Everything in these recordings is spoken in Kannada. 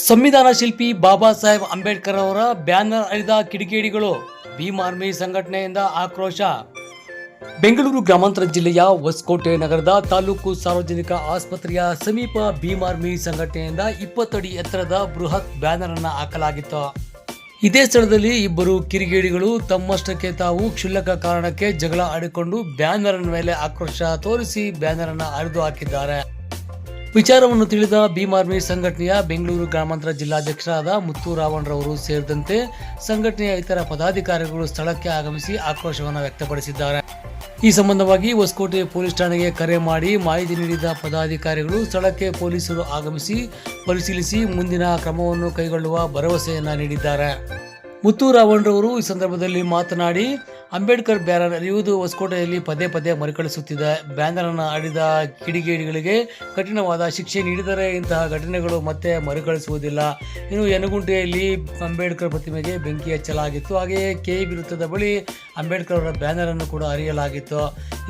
ಸಂವಿಧಾನ ಶಿಲ್ಪಿ ಬಾಬಾ ಸಾಹೇಬ್ ಅಂಬೇಡ್ಕರ್ ಅವರ ಬ್ಯಾನರ್ ಅರಿದ ಕಿಡಿಗೇಡಿಗಳು ಭೀಮ್ ಆರ್ಮಿ ಸಂಘಟನೆಯಿಂದ ಆಕ್ರೋಶ. ಬೆಂಗಳೂರು ಗ್ರಾಮಾಂತರ ಜಿಲ್ಲೆಯ ಹೊಸಕೋಟೆ ನಗರದ ತಾಲೂಕು ಸಾರ್ವಜನಿಕ ಆಸ್ಪತ್ರೆಯ ಸಮೀಪ ಭೀಮ್ ಆರ್ಮಿ ಸಂಘಟನೆಯಿಂದ ಇಪ್ಪತ್ತಡಿ ಎತ್ತರದ ಬೃಹತ್ ಬ್ಯಾನರ್ ಅನ್ನು ಹಾಕಲಾಗಿತ್ತು. ಇದೇ ಸ್ಥಳದಲ್ಲಿ ಇಬ್ಬರು ಕಿರಿಗೇಡಿಗಳು ತಮ್ಮಷ್ಟಕ್ಕೆ ತಾವು ಕ್ಷುಲ್ಲಕ ಕಾರಣಕ್ಕೆ ಜಗಳ ಆಡಿಕೊಂಡು ಬ್ಯಾನರ್ ಮೇಲೆ ಆಕ್ರೋಶ ತೋರಿಸಿ ಬ್ಯಾನರ್ ಅನ್ನು ಹರಿದು ಹಾಕಿದ್ದಾರೆ. ವಿಚಾರವನ್ನು ತಿಳಿದ ಭೀಮ್ ಆರ್ಮಿ ಸಂಘಟನೆಯ ಬೆಂಗಳೂರು ಗ್ರಾಮಾಂತರ ಜಿಲ್ಲಾಧ್ಯಕ್ಷರಾದ ಮುತ್ತು ರಾವಣ್ರವರು ಸೇರಿದಂತೆ ಸಂಘಟನೆಯ ಇತರ ಪದಾಧಿಕಾರಿಗಳು ಸ್ಥಳಕ್ಕೆ ಆಗಮಿಸಿ ಆಕ್ರೋಶವನ್ನು ವ್ಯಕ್ತಪಡಿಸಿದ್ದಾರೆ. ಈ ಸಂಬಂಧವಾಗಿ ಹೊಸಕೋಟೆ ಪೊಲೀಸ್ ಠಾಣೆಗೆ ಕರೆ ಮಾಡಿ ಮಾಹಿತಿ ನೀಡಿದ ಪದಾಧಿಕಾರಿಗಳು ಸ್ಥಳಕ್ಕೆ ಪೊಲೀಸರು ಆಗಮಿಸಿ ಪರಿಶೀಲಿಸಿ ಮುಂದಿನ ಕ್ರಮವನ್ನು ಕೈಗೊಳ್ಳುವ ಭರವಸೆಯನ್ನು ನೀಡಿದ್ದಾರೆ. ಮುತ್ತು ರಾವಣ್ರವರು ಈ ಸಂದರ್ಭದಲ್ಲಿ ಮಾತನಾಡಿ ಅಂಬೇಡ್ಕರ್ ಬ್ಯಾನರ್ ಅರಿಯುವುದು ಹೊಸಕೋಟೆಯಲ್ಲಿ ಪದೇ ಪದೇ ಮರುಕಳಿಸುತ್ತಿದೆ. ಬ್ಯಾನರ್ ಅನ್ನು ಆಡಿದ ಕಿಡಿಗೇಡಿಗಳಿಗೆ ಕಠಿಣವಾದ ಶಿಕ್ಷೆ ನೀಡಿದರೆ ಇಂತಹ ಘಟನೆಗಳು ಮತ್ತೆ ಮರುಕಳಿಸುವುದಿಲ್ಲ. ಇನ್ನು ಯನಗುಂಟೆಯಲ್ಲಿ ಅಂಬೇಡ್ಕರ್ ಪ್ರತಿಮೆಗೆ ಬೆಂಕಿ ಹಚ್ಚಲಾಗಿತ್ತು. ಹಾಗೆಯೇ ಕೆ ವಿರುದ್ಧದ ಬಳಿ ಅಂಬೇಡ್ಕರ್ ಅವರ ಬ್ಯಾನರ್ ಅನ್ನು ಕೂಡ ಅರಿಯಲಾಗಿತ್ತು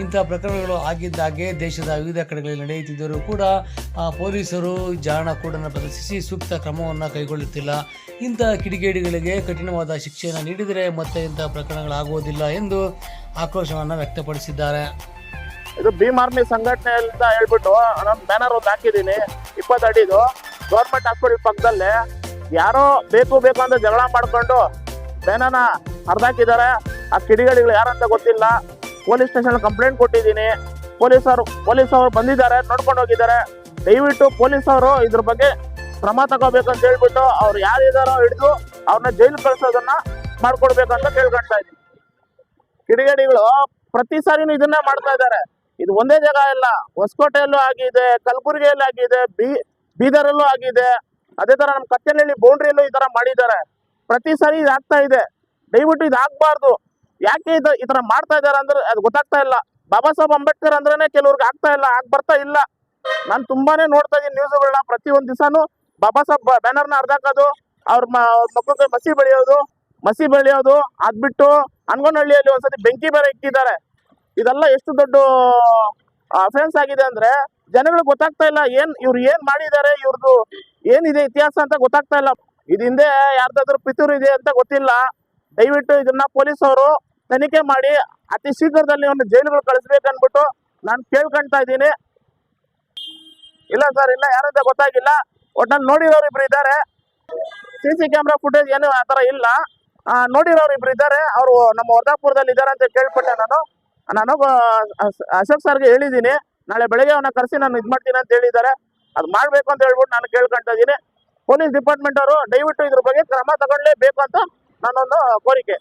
ಇಂತಹ ಪ್ರಕರಣಗಳು ಆಗಿದ್ದಾಗೆ ದೇಶದ ವಿವಿಧ ಕಡೆಗಳಲ್ಲಿ ನಡೆಯುತ್ತಿದ್ದರೂ ಕೂಡ ಪೊಲೀಸರು ಜಾಣ ಕೂಡ ಪ್ರದರ್ಶಿಸಿ ಸೂಕ್ತ ಕ್ರಮವನ್ನು ಕೈಗೊಳ್ಳುತ್ತಿಲ್ಲ. ಇಂತಹ ಕಿಡಿಗೇಡಿಗಳಿಗೆ ಕಠಿಣವಾದ ಶಿಕ್ಷೆಯನ್ನು ನೀಡಿದರೆ ಮತ್ತೆ ಇಂತಹ ಪ್ರಕರಣಗಳಾಗುವುದಿಲ್ಲ ಎಂದು ಆಕ್ರೋಶವನ್ನು ವ್ಯಕ್ತಪಡಿಸಿದ್ದಾರೆ. ಇದು ಭೀಮ್ ಆರ್ಮಿ ಸಂಘಟನೆ ಅಂತ ಹೇಳ್ಬಿಟ್ಟು ನಾನು ಬ್ಯಾನರ್ ಒಂದು ಹಾಕಿದ್ದೀನಿ, ಇಪ್ಪತ್ತು ಅಡಿದು. ಗೌರ್ಮೆಂಟ್ ಹಾಸ್ಪಿಟಲ್ ಪಕ್ಕದಲ್ಲೇ ಯಾರೋ ಬೇಕು ಬೇಕು ಅಂತ ಜಗಳ ಮಾಡ್ಕೊಂಡು ಬ್ಯಾನರ್ನ ಹರಿದಾಕಿದ್ದಾರೆ. ಆ ಕಿಡಿಗಳಿಗಳು ಯಾರಂತ ಗೊತ್ತಿಲ್ಲ. ಪೊಲೀಸ್ ಸ್ಟೇಷನ್ ಕಂಪ್ಲೇಂಟ್ ಕೊಟ್ಟಿದ್ದೀನಿ. ಪೊಲೀಸರು ಪೊಲೀಸ್ ಅವರು ಬಂದಿದ್ದಾರೆ, ನೋಡ್ಕೊಂಡು ಹೋಗಿದ್ದಾರೆ. ದಯವಿಟ್ಟು ಪೊಲೀಸ್ ಇದ್ರ ಬಗ್ಗೆ ಕ್ರಮ ತಗೋಬೇಕಂತ ಹೇಳ್ಬಿಟ್ಟು ಅವ್ರು ಯಾರಿದಾರೋ ಹಿಡಿದು ಅವ್ರನ್ನ ಜೈಲು ಕಳಿಸೋದನ್ನ ಮಾಡ್ಕೊಡ್ಬೇಕಂತ ಕೇಳ್ಕೊಳ್ತಾ ಇದ್ದೀನಿ. ಕಿಡಿಗೇಡಿಗಳು ಪ್ರತಿ ಸಾರಿನೂ ಇದನ್ನೇ ಮಾಡ್ತಾ ಇದ್ದಾರೆ. ಇದು ಒಂದೇ ಜಾಗ ಇಲ್ಲ ಹೊಸಕೋಟೆಯಲ್ಲೂ ಆಗಿದೆ, ಕಲಬುರಗಿಯಲ್ಲೂ ಆಗಿದೆ, ಬೀ, ಬೀದರಲ್ಲೂ ಆಗಿದೆ. ಅದೇ ತರ ನಮ್ಮ ಕತ್ತೆನಹಳ್ಳಿ ಬೌಂಡ್ರಿಯಲ್ಲೂ ಈ ತರ ಮಾಡಿದ್ದಾರೆ. ಪ್ರತಿ ಸಾರಿ ಇದಾಗ್ತಾ ಇದೆ. ದಯವಿಟ್ಟು ಇದಾಗಬಾರ್ದು ಯಾಕೆ ಇದು ಈ ತರ ಮಾಡ್ತಾ ಇದ್ದಾರೆ ಅಂದ್ರೆ ಅದು ಗೊತ್ತಾಗ್ತಾ ಇಲ್ಲ. ಬಾಬಾ ಸಾಹೇಬ್ ಅಂಬೇಡ್ಕರ್ ಅಂದ್ರೇನೆ ಕೆಲವ್ರಿಗೆ ಆಗ್ತಾ ಇಲ್ಲ, ಆಗ್ ಬರ್ತಾ ಇಲ್ಲ. ನಾನು ತುಂಬಾನೇ ನೋಡ್ತಾ ಇದ್ದೀನಿ ನ್ಯೂಸ್ಗಳನ್ನ ಪ್ರತಿ ಒಂದ್ ದಿವಸನು. ಬಾಬಾ ಸಾಹೇಬ್ ಬ್ಯಾನರ್ನ ಅರ್ಧಾಕೋದು ಅವ್ರ ಮಕ್ಕಳಿಗೆ ಮಸಿ ಬೆಳೆಯೋದು ಮಸಿ ಬೆಳೆಯೋದು, ಅದ್ಬಿಟ್ಟು ಅನ್ಗೊಂಡಹಳ್ಳಿಯಲ್ಲಿ ಒಂದ್ಸತಿ ಬೆಂಕಿ ಬೇರೆ ಇಟ್ಟಿದ್ದಾರೆ. ಇದೆಲ್ಲ ಎಷ್ಟು ದೊಡ್ಡ ಅಫೆನ್ಸ್ ಆಗಿದೆ ಅಂದ್ರೆ ಜನಗಳು ಗೊತ್ತಾಗ್ತಾ ಇಲ್ಲ, ಏನ್ ಇವ್ರು ಏನ್ ಮಾಡಿದ್ದಾರೆ ಇವ್ರದ್ದು ಏನಿದೆ ಇತಿಹಾಸ ಅಂತ ಗೊತ್ತಾಗ್ತಾ ಇಲ್ಲ. ಇದು ಹಿಂದೆ ಯಾರ್ದಾದ್ರು ಪಿತೂರು ಇದೆ ಅಂತ ಗೊತ್ತಿಲ್ಲ. ದಯವಿಟ್ಟು ಇದನ್ನ ಪೊಲೀಸ್ ಅವರು ತನಿಖೆ ಮಾಡಿ, ಅತಿ ಶೀಘ್ರದಲ್ಲಿ ಒಂದು ಜೈಲುಗಳು ಕಳಿಸ್ಬೇಕನ್ಬಿಟ್ಟು ನಾನು ಕೇಳ್ಕೊಂತಾ ಇದ್ದೀನಿ. ಇಲ್ಲ ಸರ್, ಇಲ್ಲ ಯಾರಂತ ಗೊತ್ತಾಗಿಲ್ಲ. ಒಟ್ನಲ್ಲಿ ನೋಡಿರೋರು ಇಬ್ರು ಇದ್ದಾರೆ. ಸಿ ಸಿ ಕ್ಯಾಮ್ರಾ ಫುಟೇಜ್ ಏನು ಆ ಥರ ಇಲ್ಲ. ನೋಡಿರೋರು ಇಬ್ರು ಇದ್ದಾರೆ. ಅವರು ನಮ್ಮ ವರ್ಧಾಪುರದಲ್ಲಿ ಇದ್ದಾರೆ ಅಂತ ಕೇಳ್ಪಟ್ಟೆ ನಾನು. ನಾನು ಅಶೋಕ್ ಸರ್ಗೆ ಹೇಳಿದ್ದೀನಿ. ನಾಳೆ ಬೆಳಗ್ಗೆ ಅವನ್ನ ಕರೆಸಿ ನಾನು ಇದು ಮಾಡ್ತೀನಿ ಅಂತ ಹೇಳಿದ್ದಾರೆ. ಅದು ಮಾಡಬೇಕು ಅಂತ ಹೇಳ್ಬಿಟ್ಟು ನಾನು ಕೇಳ್ಕೊಂತ ಇದ್ದೀನಿ. ಪೊಲೀಸ್ ಡಿಪಾರ್ಟ್ಮೆಂಟ್ ಅವರು ದಯವಿಟ್ಟು ಇದ್ರ ಬಗ್ಗೆ ಕ್ರಮ ತಗೊಳ್ಳೇಬೇಕು ಅಂತ ನನ್ನೊಂದು ಕೋರಿಕೆ.